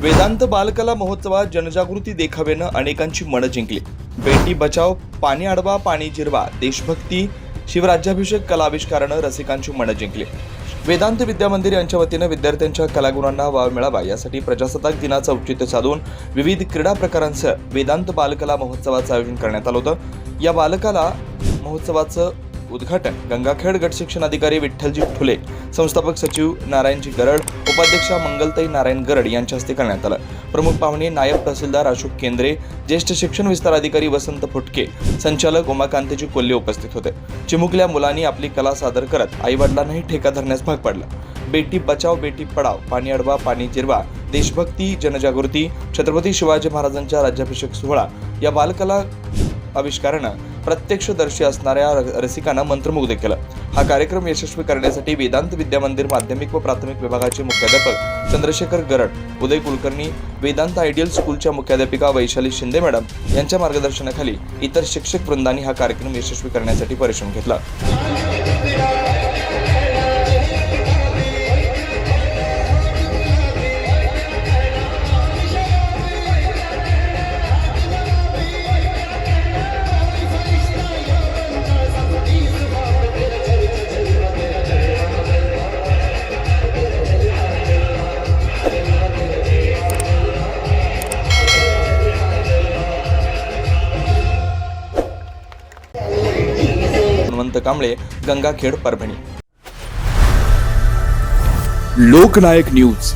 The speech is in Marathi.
वेदांत बालकला महोत्सवात जनजागृती देखाव्यानं अनेकांची मनं जिंकली. बेटी बचाव पाणी अडवा पाणी जिरवा देशभक्ती शिवराज्याभिषेक कला आविष्कारानं रसिकांची मनं जिंकली. वेदांत विद्या मंदिर यांच्या वतीनं विद्यार्थ्यांच्या कलागुणांना वाव मिळावा यासाठी प्रजासत्ताक दिनाचं औचित्य साधून विविध क्रीडा प्रकारांसह वेदांत बालकला महोत्सवाचं आयोजन करण्यात आलं होतं. या बालकला महोत्सवाचं उद्घाटन गंगाखेड गट शिक्षण अधिकारी विठ्ठलजी ठुले संस्थापक सचिव नारायणजी गरड उपाध्यक्षा मंगलताई नारायण गरड यांच्या हस्ते करण्यात आलं. प्रमुख पाहुणे नायब तहसीलदार अशोक केंद्रे ज्येष्ठ शिक्षण विस्तार अधिकारी वसंत फुटके संचालक उमाकांतजी कोल्हे उपस्थित होते. चिमुकल्या मुलांनी आपली कला सादर करत आईवडिलांनाही ठेका धरण्यास भाग पाडलं. बेटी बचाव बेटी पडाव पाणी अडवा पाणी जिरवा देशभक्ती जनजागृती छत्रपती शिवाजी महाराजांच्या राज्याभिषेक सोहळा या बालकला आविष्कारानं प्रत्यक्षदर्शी असणाऱ्या र- रसिकांना मंत्रमुग्ध केलं. हा कार्यक्रम यशस्वी करण्यासाठी वेदांत विद्या मंदिर माध्यमिक व प्राथमिक विभागाचे मुख्याध्यापक चंद्रशेखर गरड उदय कुलकर्णी वेदांत आयडियल स्कूलच्या मुख्याध्यापिका वैशाली शिंदे मॅडम यांच्या मार्गदर्शनाखाली इतर शिक्षक वृंदांनी हा कार्यक्रम यशस्वी करण्यासाठी परिश्रम घेतला. हनुमंत कांबळे गंगाखेड परभणी. लोकनायक न्यूज.